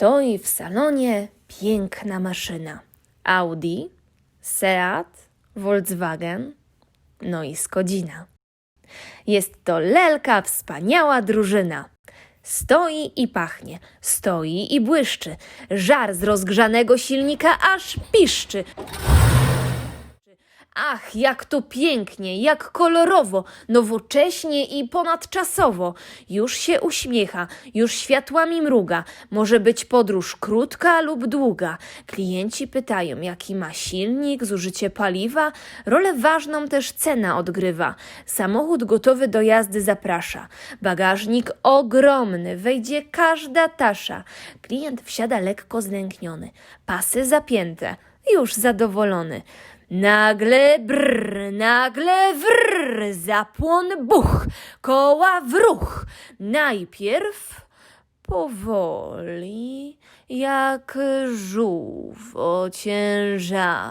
Stoi w salonie piękna maszyna. Audi, Seat, Volkswagen, no i Skodzina. Jest to lelka, wspaniała drużyna. Stoi i pachnie, stoi i błyszczy. Żar z rozgrzanego silnika aż piszczy. Ach, jak to pięknie, jak kolorowo, nowocześnie i ponadczasowo. Już się uśmiecha, już światłami mruga. Może być podróż krótka lub długa. Klienci pytają, jaki ma silnik, zużycie paliwa. Rolę ważną też cena odgrywa. Samochód gotowy do jazdy zaprasza. Bagażnik ogromny, wejdzie każda tasza. Klient wsiada lekko znękniony, pasy zapięte, już zadowolony. Nagle brr, nagle wrr, zapłon buch, koła w ruch. Najpierw powoli, jak żółw ociężale,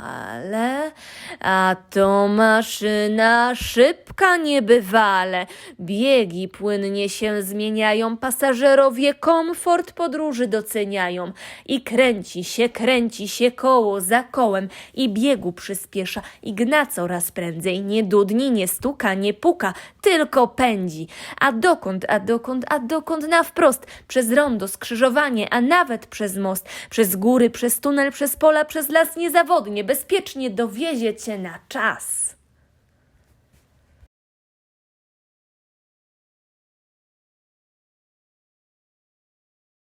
a to maszyna szybka niebywale. Biegi płynnie się zmieniają, pasażerowie komfort podróży doceniają. I kręci się, kręci się koło za kołem i biegu przyspiesza i gna coraz prędzej. Nie dudni, nie stuka, nie puka, tylko pędzi. A dokąd, a dokąd, a dokąd na wprost? Przez rondo, skrzyżowanie, a nawet przez most, przez góry, przez tunel, przez pola, przez las niezawodnie, bezpiecznie dowiezie cię na czas.